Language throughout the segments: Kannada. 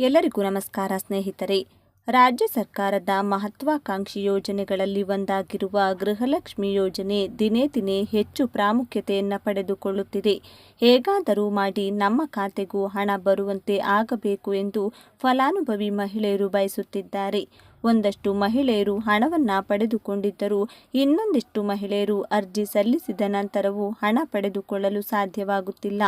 ಎಲ್ಲರಿಗೂ ನಮಸ್ಕಾರ ಸ್ನೇಹಿತರೆ. ರಾಜ್ಯ ಸರ್ಕಾರದ ಮಹತ್ವಾಕಾಂಕ್ಷಿ ಯೋಜನೆಗಳಲ್ಲಿ ಒಂದಾಗಿರುವ ಗೃಹಲಕ್ಷ್ಮಿ ಯೋಜನೆ ದಿನೇ ದಿನೇ ಹೆಚ್ಚು ಪ್ರಾಮುಖ್ಯತೆಯನ್ನು ಪಡೆದುಕೊಳ್ಳುತ್ತಿದೆ. ಹೇಗಾದರೂ ಮಾಡಿ ನಮ್ಮ ಖಾತೆಗೂ ಹಣ ಬರುವಂತೆ ಆಗಬೇಕು ಎಂದು ಫಲಾನುಭವಿ ಮಹಿಳೆಯರು ಬಯಸುತ್ತಿದ್ದಾರೆ. ಒಂದಷ್ಟು ಮಹಿಳೆಯರು ಹಣವನ್ನು ಪಡೆದುಕೊಂಡಿದ್ದರೂ. ಇನ್ನೊಂದಿಷ್ಟು ಮಹಿಳೆಯರು ಅರ್ಜಿ ಸಲ್ಲಿಸಿದ ನಂತರವೂ ಹಣ ಪಡೆದುಕೊಳ್ಳಲು ಸಾಧ್ಯವಾಗುತ್ತಿಲ್ಲ.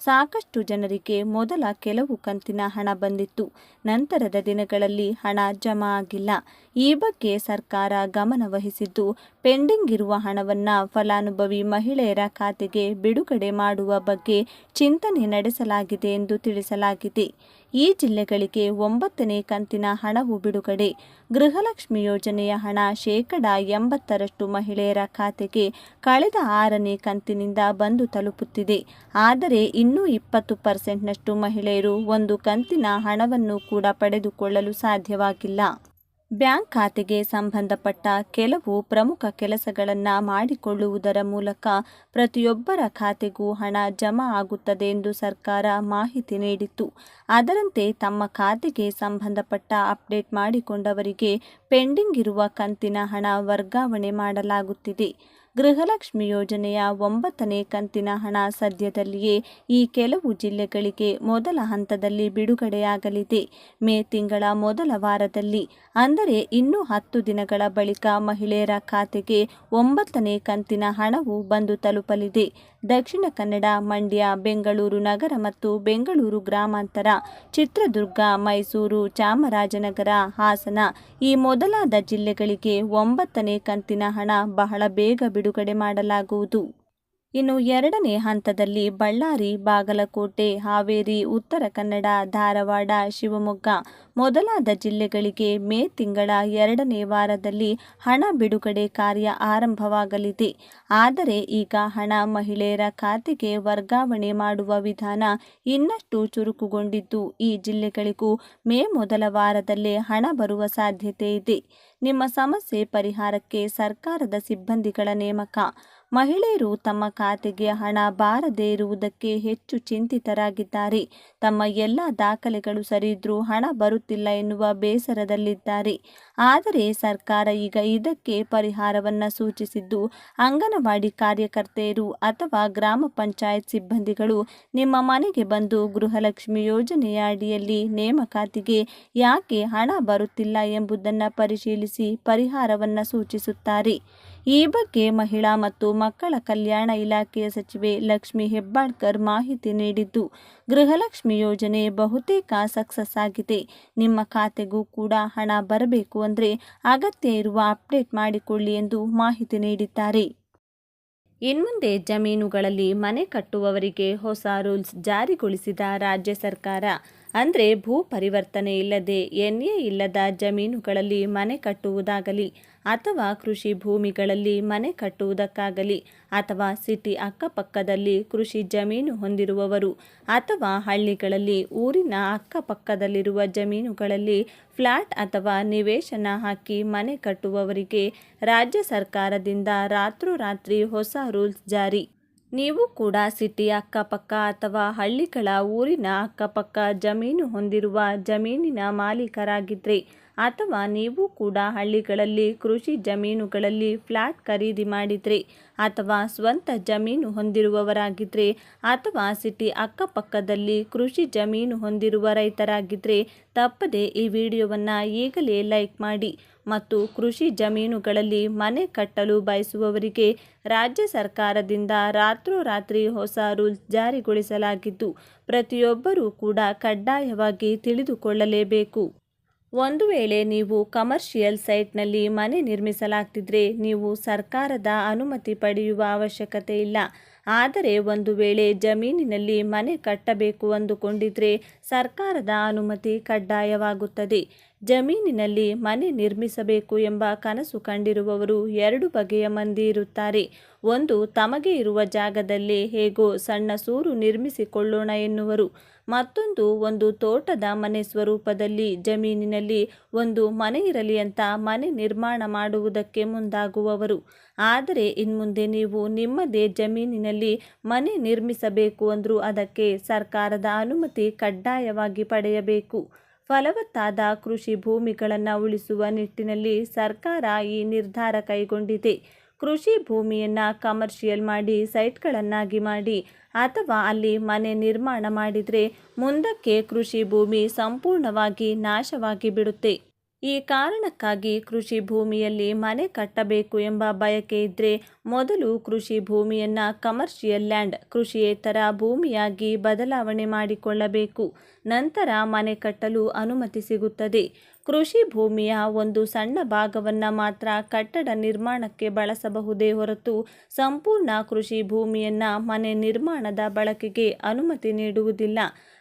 ಸಾಕಷ್ಟು ಜನರಿಗೆ ಮೊದಲ ಕೆಲವು ಕಂತಿನ ಹಣ ಬಂದಿತ್ತು. ನಂತರದ ದಿನಗಳಲ್ಲಿ ಹಣ ಜಮಾ ಆಗಿಲ್ಲ. ಈ ಬಗ್ಗೆ ಸರ್ಕಾರ ಗಮನ ವಹಿಸಿದ್ದು ಪೆಂಡಿಂಗ್ ಇರುವ ಹಣವನ್ನು ಫಲಾನುಭವಿ ಮಹಿಳೆಯರ ಖಾತೆಗೆ ಬಿಡುಗಡೆ ಮಾಡುವ ಬಗ್ಗೆ ಚಿಂತನೆ ನಡೆಸಲಾಗಿದೆ ಎಂದು ತಿಳಿಸಲಾಗಿದೆ. ಈ ಜಿಲ್ಲೆಗಳಿಗೆ ಒಂಬತ್ತನೇ ಕಂತಿನ ಹಣವು ಬಿಡುಗಡೆ. ಗೃಹಲಕ್ಷ್ಮಿ ಯೋಜನೆಯ ಹಣ ಶೇಕಡ ಎಂಬತ್ತರಷ್ಟು ಮಹಿಳೆಯರ ಖಾತೆಗೆ ಕಳೆದ ಆರನೇ ಕಂತಿನಿಂದ ಬಂದು ತಲುಪುತ್ತಿದೆ. ಆದರೆ ಇನ್ನೂ ಇಪ್ಪತ್ತು ಪರ್ಸೆಂಟ್ನಷ್ಟು ಮಹಿಳೆಯರು ಒಂದು ಕಂತಿನ ಹಣವನ್ನು ಕೂಡ ಪಡೆದುಕೊಳ್ಳಲು ಸಾಧ್ಯವಾಗಿಲ್ಲ. ಬ್ಯಾಂಕ್ ಖಾತೆಗೆ ಸಂಬಂಧಪಟ್ಟ ಕೆಲವು ಪ್ರಮುಖ ಕೆಲಸಗಳನ್ನು ಮಾಡಿಕೊಳ್ಳುವುದರ ಮೂಲಕ ಪ್ರತಿಯೊಬ್ಬರ ಖಾತೆಗೂ ಹಣ ಜಮಾ ಆಗುತ್ತದೆ ಎಂದು ಸರ್ಕಾರ ಮಾಹಿತಿ ನೀಡಿತ್ತು. ಅದರಂತೆ ತಮ್ಮ ಖಾತೆಗೆ ಸಂಬಂಧಪಟ್ಟ ಅಪ್ಡೇಟ್ ಮಾಡಿಕೊಂಡವರಿಗೆ ಪೆಂಡಿಂಗ್ ಇರುವ ಕಂತಿನ ಹಣ ವರ್ಗಾವಣೆ ಮಾಡಲಾಗುತ್ತಿದೆ. ಗೃಹಲಕ್ಷ್ಮಿ ಯೋಜನೆಯ ಒಂಬತ್ತನೇ ಕಂತಿನ ಹಣ ಸದ್ಯದಲ್ಲಿಯೇ ಈ ಕೆಲವು ಜಿಲ್ಲೆಗಳಿಗೆ ಮೊದಲ ಹಂತದಲ್ಲಿ ಬಿಡುಗಡೆಯಾಗಲಿದೆ. ಮೇ ತಿಂಗಳ ಮೊದಲ ವಾರದಲ್ಲಿ, ಅಂದರೆ ಇನ್ನೂ ಹತ್ತು ದಿನಗಳ ಬಳಿಕ ಮಹಿಳೆಯರ ಖಾತೆಗೆ ಒಂಬತ್ತನೇ ಕಂತಿನ ಹಣವು ಬಂದು ತಲುಪಲಿದೆ. ದಕ್ಷಿಣ ಕನ್ನಡ, ಮಂಡ್ಯ, ಬೆಂಗಳೂರು ನಗರ ಮತ್ತು ಬೆಂಗಳೂರು ಗ್ರಾಮಾಂತರ, ಚಿತ್ರದುರ್ಗ, ಮೈಸೂರು, ಚಾಮರಾಜನಗರ, ಹಾಸನ ಈ ಮೊದಲಾದ ಜಿಲ್ಲೆಗಳಿಗೆ ಒಂಬತ್ತನೇ ಕಂತಿನ ಹಣ ಬಹಳ ಬೇಗ ಬಿಡುಗಡೆ ಮಾಡಲಾಗುವುದು. ಇನ್ನು ಎರಡನೇ ಹಂತದಲ್ಲಿ ಬಳ್ಳಾರಿ ಬಾಗಲಕೋಟೆ ಹಾವೇರಿ ಉತ್ತರ ಕನ್ನಡ ಧಾರವಾಡ ಶಿವಮೊಗ್ಗ ಮೊದಲಾದ ಜಿಲ್ಲೆಗಳಿಗೆ ಮೇ ತಿಂಗಳ ಎರಡನೇ ವಾರದಲ್ಲಿ ಹಣ ಬಿಡುಗಡೆ ಕಾರ್ಯ ಆರಂಭವಾಗಲಿದೆ. ಆದರೆ ಈಗ ಹಣ ಮಹಿಳೆಯರ ಖಾತೆಗೆ ವರ್ಗಾವಣೆ ಮಾಡುವ ವಿಧಾನ ಇನ್ನಷ್ಟು ಚುರುಕುಗೊಂಡಿದ್ದು, ಈ ಜಿಲ್ಲೆಗಳಿಗೂ ಮೇ ಮೊದಲ ವಾರದಲ್ಲೇ ಹಣ ಬರುವ ಸಾಧ್ಯತೆ ಇದೆ. ನಿಮ್ಮ ಸಮಸ್ಯೆ ಪರಿಹಾರಕ್ಕೆ ಸರ್ಕಾರದ ಸಿಬ್ಬಂದಿಗಳ ನೇಮಕ. ಮಹಿಳೆಯರು ತಮ್ಮ ಖಾತೆಗೆ ಹಣ ಬಾರದೇ ಇರುವುದಕ್ಕೆ ಹೆಚ್ಚು ಚಿಂತಿತರಾಗಿದ್ದಾರೆ. ತಮ್ಮ ಎಲ್ಲ ದಾಖಲೆಗಳು ಸರಿದ್ರೂ ಹಣ ಬರುತ್ತಿಲ್ಲ ಎನ್ನುವ ಬೇಸರದಲ್ಲಿದ್ದಾರೆ. ಆದರೆ ಸರ್ಕಾರ ಈಗ ಇದಕ್ಕೆ ಪರಿಹಾರವನ್ನು ಸೂಚಿಸಿದ್ದು ಅಂಗನವಾಡಿ ಕಾರ್ಯಕರ್ತೆಯರು ಅಥವಾ ಗ್ರಾಮ ಪಂಚಾಯತ್ ಸಿಬ್ಬಂದಿಗಳು. ನಿಮ್ಮ ಮನೆಗೆ ಬಂದು ಗೃಹಲಕ್ಷ್ಮಿ ಯೋಜನೆಯ ಅಡಿಯಲ್ಲಿ ನೇಮಕಾತಿಗೆ ಯಾಕೆ ಹಣ ಬರುತ್ತಿಲ್ಲ ಎಂಬುದನ್ನು ಪರಿಶೀಲಿಸಿ ಪರಿಹಾರವನ್ನು ಸೂಚಿಸುತ್ತಾರೆ. ಈ ಬಗ್ಗೆ ಮಹಿಳಾ ಮತ್ತು ಮಕ್ಕಳ ಕಲ್ಯಾಣ ಇಲಾಖೆಯ ಸಚಿವೆ ಲಕ್ಷ್ಮಿ ಹೆಬ್ಬಾಳ್ಕರ್ ಮಾಹಿತಿ ನೀಡಿದ್ದು, ಗೃಹಲಕ್ಷ್ಮಿ ಯೋಜನೆ ಬಹುತೇಕ ಸಕ್ಸಸ್ ಆಗಿದೆ. ನಿಮ್ಮ ಖಾತೆಗೂ ಕೂಡ ಹಣ ಬರಬೇಕು ಅಂದರೆ ಅಗತ್ಯ ಇರುವ ಅಪ್ಡೇಟ್ ಮಾಡಿಕೊಳ್ಳಿ ಎಂದು ಮಾಹಿತಿ ನೀಡಿದ್ದಾರೆ. ಇನ್ಮುಂದೆ ಜಮೀನುಗಳಲ್ಲಿ ಮನೆ ಕಟ್ಟುವವರಿಗೆ ಹೊಸ ರೂಲ್ಸ್ ಜಾರಿಗೊಳಿಸಿದ ರಾಜ್ಯ ಸರ್ಕಾರ. ಅಂದರೆ ಭೂ ಪರಿವರ್ತನೆ ಇಲ್ಲದೆ ಎನ್ಎ ಇಲ್ಲದ ಜಮೀನುಗಳಲ್ಲಿ ಮನೆ ಕಟ್ಟುವುದಾಗಲಿ ಅಥವಾ ಕೃಷಿ ಭೂಮಿಗಳಲ್ಲಿ ಮನೆ ಕಟ್ಟುವುದಕ್ಕಾಗಲಿ ಅಥವಾ ಸಿಟಿ ಅಕ್ಕಪಕ್ಕದಲ್ಲಿ ಕೃಷಿ ಜಮೀನು ಹೊಂದಿರುವವರು ಅಥವಾ ಹಳ್ಳಿಗಳಲ್ಲಿ ಊರಿನ ಅಕ್ಕಪಕ್ಕದಲ್ಲಿರುವ ಜಮೀನುಗಳಲ್ಲಿ ಫ್ಲಾಟ್ ಅಥವಾ ನಿವೇಶನ ಹಾಕಿ ಮನೆ ಕಟ್ಟುವವರಿಗೆ ರಾಜ್ಯ ಸರ್ಕಾರದಿಂದ ರಾತ್ರೋರಾತ್ರಿ ಹೊಸ ರೂಲ್ಸ್ ಜಾರಿ. ನೀವು ಕೂಡ ಸಿಟಿ ಅಕ್ಕಪಕ್ಕ ಅಥವಾ ಹಳ್ಳಿಗಳ ಊರಿನ ಅಕ್ಕಪಕ್ಕ ಜಮೀನು ಹೊಂದಿರುವ ಜಮೀನಿನ ಮಾಲೀಕರಾಗಿದ್ದರೆ ಅಥವಾ ನೀವು ಕೂಡ ಹಳ್ಳಿಗಳಲ್ಲಿ ಕೃಷಿ ಜಮೀನುಗಳಲ್ಲಿ ಫ್ಲ್ಯಾಟ್ ಖರೀದಿ ಮಾಡಿದರೆ ಅಥವಾ ಸ್ವಂತ ಜಮೀನು ಹೊಂದಿರುವವರಾಗಿದ್ದರೆ ಅಥವಾ ಸಿಟಿ ಅಕ್ಕಪಕ್ಕದಲ್ಲಿ ಕೃಷಿ ಜಮೀನು ಹೊಂದಿರುವ ರೈತರಾಗಿದ್ದರೆ ತಪ್ಪದೆ ಈ ವಿಡಿಯೋವನ್ನು ಈಗಲೇ ಲೈಕ್ ಮಾಡಿ ಮತ್ತು ಕೃಷಿ ಜಮೀನುಗಳಲ್ಲಿ ಮನೆ ಕಟ್ಟಲು ಬಯಸುವವರಿಗೆ ರಾಜ್ಯ ಸರ್ಕಾರದಿಂದ ರಾತ್ರೋರಾತ್ರಿ ಹೊಸ ರೂಲ್ಸ್ ಜಾರಿಗೊಳಿಸಲಾಗಿದ್ದು, ಪ್ರತಿಯೊಬ್ಬರೂ ಕೂಡ ಕಡ್ಡಾಯವಾಗಿ ತಿಳಿದುಕೊಳ್ಳಲೇಬೇಕು. ಒಂದು ವೇಳೆ ನೀವು ಕಮರ್ಷಿಯಲ್ ಸೈಟ್ನಲ್ಲಿ ಮನೆ ನಿರ್ಮಿಸಲಾಗ್ತಿದ್ರೆ ನೀವು ಸರ್ಕಾರದ ಅನುಮತಿ ಪಡೆಯುವ ಅವಶ್ಯಕತೆ ಇಲ್ಲ. ಆದರೆ ಒಂದು ವೇಳೆ ಜಮೀನಿನಲ್ಲಿ ಮನೆ ಕಟ್ಟಬೇಕು ಅಂದುಕೊಂಡಿದ್ರೆ ಸರ್ಕಾರದ ಅನುಮತಿ ಕಡ್ಡಾಯವಾಗುತ್ತದೆ. ಜಮೀನಿನಲ್ಲಿ ಮನೆ ನಿರ್ಮಿಸಬೇಕು ಎಂಬ ಕನಸು ಕಂಡಿರುವವರು ಎರಡು ಬಗೆಯ ಮಂದಿ ಇರುತ್ತಾರೆ. ಒಂದು ತಮಗೆ ಇರುವ ಜಾಗದಲ್ಲೇ ಹೇಗೋ ಸಣ್ಣ ಸೂರು ನಿರ್ಮಿಸಿಕೊಳ್ಳೋಣ ಎನ್ನುವರು. ಮತ್ತೊಂದು ಒಂದು ತೋಟದ ಮನೆ ಸ್ವರೂಪದಲ್ಲಿ ಜಮೀನಿನಲ್ಲಿ ಒಂದು ಮನೆ ಇರಲಿ ಅಂತ ಮನೆ ನಿರ್ಮಾಣ ಮಾಡುವುದಕ್ಕೆ ಮುಂದಾಗುವವರು. ಆದರೆ ಇನ್ಮುಂದೆ ನೀವು ನಿಮ್ಮದೇ ಜಮೀನಿನಲ್ಲಿ ಮನೆ ನಿರ್ಮಿಸಬೇಕು ಅಂದರೂ ಅದಕ್ಕೆ ಸರ್ಕಾರದ ಅನುಮತಿ ಕಡ್ಡಾಯವಾಗಿ ಪಡೆಯಬೇಕು. ಫಲವತ್ತಾದ ಕೃಷಿ ಭೂಮಿಗಳನ್ನು ಉಳಿಸುವ ನಿಟ್ಟಿನಲ್ಲಿ ಸರ್ಕಾರ ಈ ನಿರ್ಧಾರ ಕೈಗೊಂಡಿದೆ. ಕೃಷಿ ಭೂಮಿಯನ್ನು ಕಮರ್ಷಿಯಲ್ ಮಾಡಿ ಸೈಟ್ಗಳನ್ನಾಗಿ ಮಾಡಿ ಅಥವಾ ಅಲ್ಲಿ ಮನೆ ನಿರ್ಮಾಣ ಮಾಡಿದರೆ ಮುಂದಕ್ಕೆ ಕೃಷಿ ಭೂಮಿ ಸಂಪೂರ್ಣವಾಗಿ ನಾಶವಾಗಿ ಬಿಡುತ್ತೆ. ಈ ಕಾರಣಕ್ಕಾಗಿ ಕೃಷಿ ಭೂಮಿಯಲ್ಲಿ ಮನೆ ಕಟ್ಟಬೇಕು ಎಂಬ ಬಯಕೆ ಇದ್ದರೆ ಮೊದಲು ಕೃಷಿ ಭೂಮಿಯನ್ನು ಕಮರ್ಷಿಯಲ್ ಲ್ಯಾಂಡ್ ಕೃಷಿಯೇತರ ಭೂಮಿಯಾಗಿ ಬದಲಾವಣೆ ಮಾಡಿಕೊಳ್ಳಬೇಕು. ನಂತರ ಮನೆ ಕಟ್ಟಲು ಅನುಮತಿ ಸಿಗುತ್ತದೆ. ಕೃಷಿ ಭೂಮಿಯ ಒಂದು ಸಣ್ಣ ಭಾಗವನ್ನು ಮಾತ್ರ ಕಟ್ಟಡ ನಿರ್ಮಾಣಕ್ಕೆ ಬಳಸಬಹುದೇ ಹೊರತು ಸಂಪೂರ್ಣ ಕೃಷಿ ಭೂಮಿಯನ್ನು ಮನೆ ನಿರ್ಮಾಣದ ಬಳಕೆಗೆ ಅನುಮತಿ ನೀಡುವುದಿಲ್ಲ.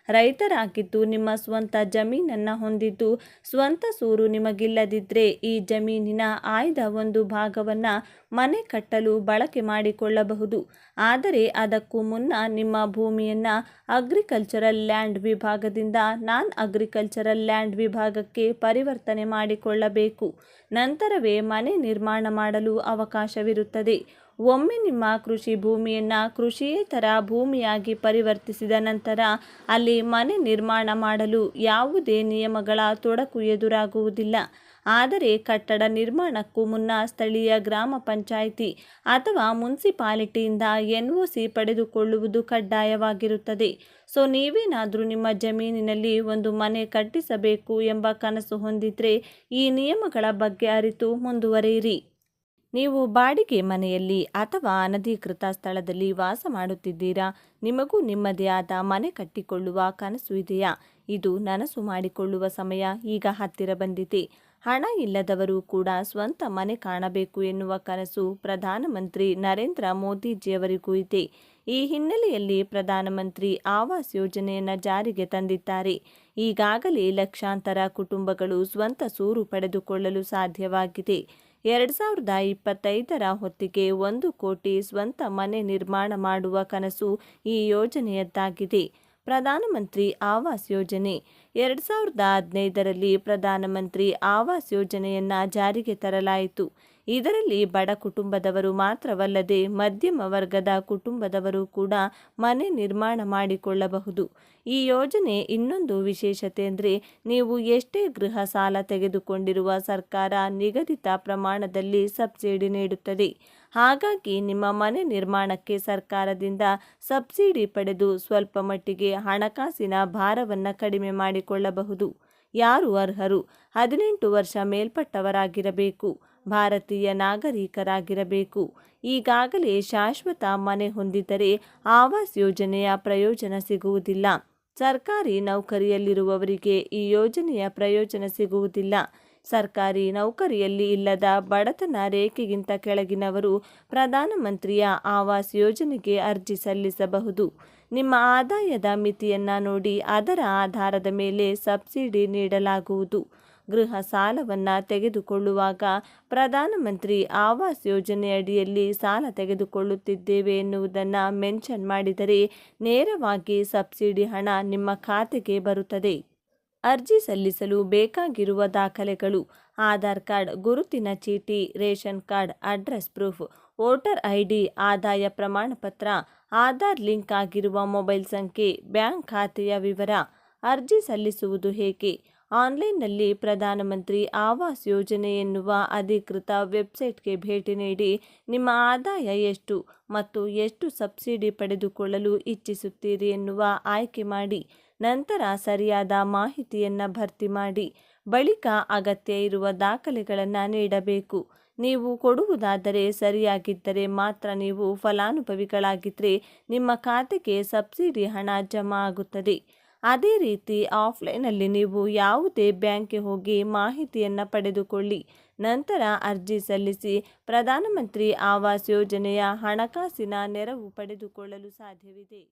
ರೈತರಾಗಿದ್ದು ನಿಮ್ಮ ಸ್ವಂತ ಜಮೀನನ್ನು ಹೊಂದಿದ್ದು ಸ್ವಂತ ಸೂರು ನಿಮಗಿಲ್ಲದಿದ್ದರೆ ಈ ಜಮೀನಿನ ಆಯ್ದ ಒಂದು ಭಾಗವನ್ನು ಮನೆ ಕಟ್ಟಲು ಬಳಕೆ ಮಾಡಿಕೊಳ್ಳಬಹುದು. ಆದರೆ ಅದಕ್ಕೂ ಮುನ್ನ ನಿಮ್ಮ ಭೂಮಿಯನ್ನು ಅಗ್ರಿಕಲ್ಚರಲ್ ಲ್ಯಾಂಡ್ ವಿಭಾಗದಿಂದ ನಾನ್ ಅಗ್ರಿಕಲ್ಚರಲ್ ಲ್ಯಾಂಡ್ ವಿಭಾಗಕ್ಕೆ ಪರಿವರ್ತನೆ ಮಾಡಿಕೊಳ್ಳಬೇಕು. ನಂತರವೇ ಮನೆ ನಿರ್ಮಾಣ ಮಾಡಲು ಅವಕಾಶವಿರುತ್ತದೆ. ಒಮ್ಮೆ ನಿಮ್ಮ ಕೃಷಿ ಭೂಮಿಯನ್ನು ಕೃಷಿಯೇತರ ಭೂಮಿಯಾಗಿ ಪರಿವರ್ತಿಸಿದ ನಂತರ ಅಲ್ಲಿ ಮನೆ ನಿರ್ಮಾಣ ಮಾಡಲು ಯಾವುದೇ ನಿಯಮಗಳ ತೊಡಕು ಎದುರಾಗುವುದಿಲ್ಲ. ಆದರೆ ಕಟ್ಟಡ ನಿರ್ಮಾಣಕ್ಕೂ ಮುನ್ನ ಸ್ಥಳೀಯ ಗ್ರಾಮ ಪಂಚಾಯಿತಿ ಅಥವಾ ಮುನ್ಸಿಪಾಲಿಟಿಯಿಂದ ಎನ್ ಒ ಸಿ ಪಡೆದುಕೊಳ್ಳುವುದು ಕಡ್ಡಾಯವಾಗಿರುತ್ತದೆ. ಸೊ, ನೀವೇನಾದರೂ ನಿಮ್ಮ ಜಮೀನಿನಲ್ಲಿ ಒಂದು ಮನೆ ಕಟ್ಟಿಸಬೇಕು ಎಂಬ ಕನಸು ಹೊಂದಿದ್ರೆ ಈ ನಿಯಮಗಳ ಬಗ್ಗೆ ಅರಿತು ಮುಂದುವರಿಯಿರಿ. ನೀವು ಬಾಡಿಗೆ ಮನೆಯಲ್ಲಿ ಅಥವಾ ಅನಧಿಕೃತ ಸ್ಥಳದಲ್ಲಿ ವಾಸ ಮಾಡುತ್ತಿದ್ದೀರಾ? ನಿಮಗೂ ನಿಮ್ಮದೇ ಆದ ಮನೆ ಕಟ್ಟಿಕೊಳ್ಳುವ ಕನಸು ಇದೆಯಾ? ಇದು ನನಸು ಮಾಡಿಕೊಳ್ಳುವ ಸಮಯ ಈಗ ಹತ್ತಿರ ಬಂದಿದೆ. ಹಣ ಇಲ್ಲದವರು ಕೂಡ ಸ್ವಂತ ಮನೆ ಕಾಣಬೇಕು ಎನ್ನುವ ಕನಸು ಪ್ರಧಾನಮಂತ್ರಿ ನರೇಂದ್ರ ಮೋದಿಜಿಯವರಿಗೂ ಇದೆ. ಈ ಹಿನ್ನೆಲೆಯಲ್ಲಿ ಪ್ರಧಾನಮಂತ್ರಿ ಆವಾಸ್ ಯೋಜನೆಯನ್ನು ಜಾರಿಗೆ ತಂದಿದ್ದಾರೆ. ಈಗಾಗಲೇ ಲಕ್ಷಾಂತರ ಕುಟುಂಬಗಳು ಸ್ವಂತ ಸೂರು ಪಡೆದುಕೊಳ್ಳಲು ಸಾಧ್ಯವಾಗಿದೆ. ಎರಡು ಸಾವಿರದ ಇಪ್ಪತ್ತೈದರ ಹೊತ್ತಿಗೆ ಒಂದು ಕೋಟಿ ಸ್ವಂತ ಮನೆ ನಿರ್ಮಾಣ ಮಾಡುವ ಕನಸು ಈ ಯೋಜನೆಯದ್ದಾಗಿದೆ. ಪ್ರಧಾನಮಂತ್ರಿ ಆವಾಸ್ ಯೋಜನೆ. ಎರಡ್ ಸಾವಿರದ ಹದಿನೈದರಲ್ಲಿ ಪ್ರಧಾನಮಂತ್ರಿ ಆವಾಸ್ ಯೋಜನೆಯನ್ನು ಜಾರಿಗೆ ತರಲಾಯಿತು. ಇದರಲ್ಲಿ ಬಡ ಕುಟುಂಬದವರು ಮಾತ್ರವಲ್ಲದೆ ಮಧ್ಯಮ ವರ್ಗದ ಕುಟುಂಬದವರು ಕೂಡ ಮನೆ ನಿರ್ಮಾಣ ಮಾಡಿಕೊಳ್ಳಬಹುದು. ಈ ಯೋಜನೆ ಇನ್ನೊಂದು ವಿಶೇಷತೆ ಅಂದರೆ ನೀವು ಎಷ್ಟೇ ಗೃಹ ಸಾಲ ತೆಗೆದುಕೊಂಡಿರುವ ಸರ್ಕಾರ ನಿಗದಿತ ಪ್ರಮಾಣದಲ್ಲಿ ಸಬ್ಸಿಡಿ ನೀಡುತ್ತದೆ. ಹಾಗಾಗಿ ನಿಮ್ಮ ಮನೆ ನಿರ್ಮಾಣಕ್ಕೆ ಸರ್ಕಾರದಿಂದ ಸಬ್ಸಿಡಿ ಪಡೆದು ಸ್ವಲ್ಪ ಮಟ್ಟಿಗೆ ಹಣಕಾಸಿನ ಭಾರವನ್ನು ಕಡಿಮೆ ಮಾಡಿಕೊಳ್ಳಬಹುದು. ಯಾರು ಅರ್ಹರು? ಹದಿನೆಂಟು ವರ್ಷ ಮೇಲ್ಪಟ್ಟವರಾಗಿರಬೇಕು, ಭಾರತೀಯ ನಾಗರಿಕರಾಗಿರಬೇಕು. ಈಗಾಗಲೇ ಶಾಶ್ವತ ಮನೆ ಹೊಂದಿದ್ದರೆ ಆವಾಸ್ ಯೋಜನೆಯ ಪ್ರಯೋಜನ ಸಿಗುವುದಿಲ್ಲ. ಸರ್ಕಾರಿ ನೌಕರಿಯಲ್ಲಿರುವವರಿಗೆ ಈ ಯೋಜನೆಯ ಪ್ರಯೋಜನ ಸಿಗುವುದಿಲ್ಲ. ಸರ್ಕಾರಿ ನೌಕರಿಯಲ್ಲಿ ಇಲ್ಲದ ಬಡತನ ರೇಖೆಗಿಂತ ಕೆಳಗಿನವರು ಪ್ರಧಾನಮಂತ್ರಿಯ ಆವಾಸ್ ಯೋಜನೆಗೆ ಅರ್ಜಿ ಸಲ್ಲಿಸಬಹುದು. ನಿಮ್ಮ ಆದಾಯದ ಮಿತಿಯನ್ನು ನೋಡಿ ಅದರ ಆಧಾರದ ಮೇಲೆ ಸಬ್ಸಿಡಿ ನೀಡಲಾಗುವುದು. ಗೃಹ ಸಾಲವನ್ನು ತೆಗೆದುಕೊಳ್ಳುವಾಗ ಪ್ರಧಾನಮಂತ್ರಿ ಆವಾಸ್ ಯೋಜನೆಯಡಿಯಲ್ಲಿ ಸಾಲ ತೆಗೆದುಕೊಳ್ಳುತ್ತಿದ್ದೇವೆ ಎನ್ನುವುದನ್ನು ಮೆನ್ಷನ್ ಮಾಡಿದರೆ ನೇರವಾಗಿ ಸಬ್ಸಿಡಿ ಹಣ ನಿಮ್ಮ ಖಾತೆಗೆ ಬರುತ್ತದೆ. ಅರ್ಜಿ ಸಲ್ಲಿಸಲು ಬೇಕಾಗಿರುವ ದಾಖಲೆಗಳು, ಆಧಾರ್ ಕಾರ್ಡ್, ಗುರುತಿನ ಚೀಟಿ, ration card, address proof, voter I D ಆದಾಯ ಪ್ರಮಾಣಪತ್ರ ಆಧಾರ್ ಲಿಂಕ್ ಆಗಿರುವ ಮೊಬೈಲ್ ಸಂಖ್ಯೆ, ಬ್ಯಾಂಕ್ ಖಾತೆಯ ವಿವರ, ಅರ್ಜಿ ಸಲ್ಲಿಸುವುದು ಹೇಗೆ? ಆನ್ಲೈನ್ನಲ್ಲಿ ಪ್ರಧಾನಮಂತ್ರಿ ಆವಾಸ್ ಯೋಜನೆ ಎನ್ನುವ ಅಧಿಕೃತ ವೆಬ್ಸೈಟ್ಗೆ ಭೇಟಿ ನೀಡಿ ನಿಮ್ಮ ಆದಾಯ ಎಷ್ಟು ಮತ್ತು ಎಷ್ಟು ಸಬ್ಸಿಡಿ ಪಡೆದುಕೊಳ್ಳಲು ಇಚ್ಛಿಸುತ್ತೀರಿ ಎನ್ನುವ ಆಯ್ಕೆ ಮಾಡಿ, ನಂತರ ಸರಿಯಾದ ಮಾಹಿತಿಯನ್ನು ಭರ್ತಿ ಮಾಡಿ, ಬಳಿಕ ಅಗತ್ಯ ಇರುವ ದಾಖಲೆಗಳನ್ನು ನೀಡಬೇಕು. ನೀವು ಕೊಡುವುದಾದರೆ ಸರಿಯಾಗಿದ್ದರೆ ಮಾತ್ರ ನೀವು ಫಲಾನುಭವಿಗಳಾಗಿದ್ದರೆ ನಿಮ್ಮ ಖಾತೆಗೆ ಸಬ್ಸಿಡಿ ಹಣ ಜಮಾ ಆಗುತ್ತದೆ. ಅದೇ ರೀತಿ ಆಫ್ಲೈನಲ್ಲಿ ನೀವು ಯಾವುದೇ ಬ್ಯಾಂಕ್ಗೆ ಹೋಗಿ ಮಾಹಿತಿಯನ್ನು ಪಡೆದುಕೊಳ್ಳಿ. ನಂತರ ಅರ್ಜಿ ಸಲ್ಲಿಸಿ ಪ್ರಧಾನಮಂತ್ರಿ ಆವಾಸ್ ಯೋಜನೆಯ ಹಣಕಾಸಿನ ನೆರವು ಪಡೆದುಕೊಳ್ಳಲು ಸಾಧ್ಯವಿದೆ.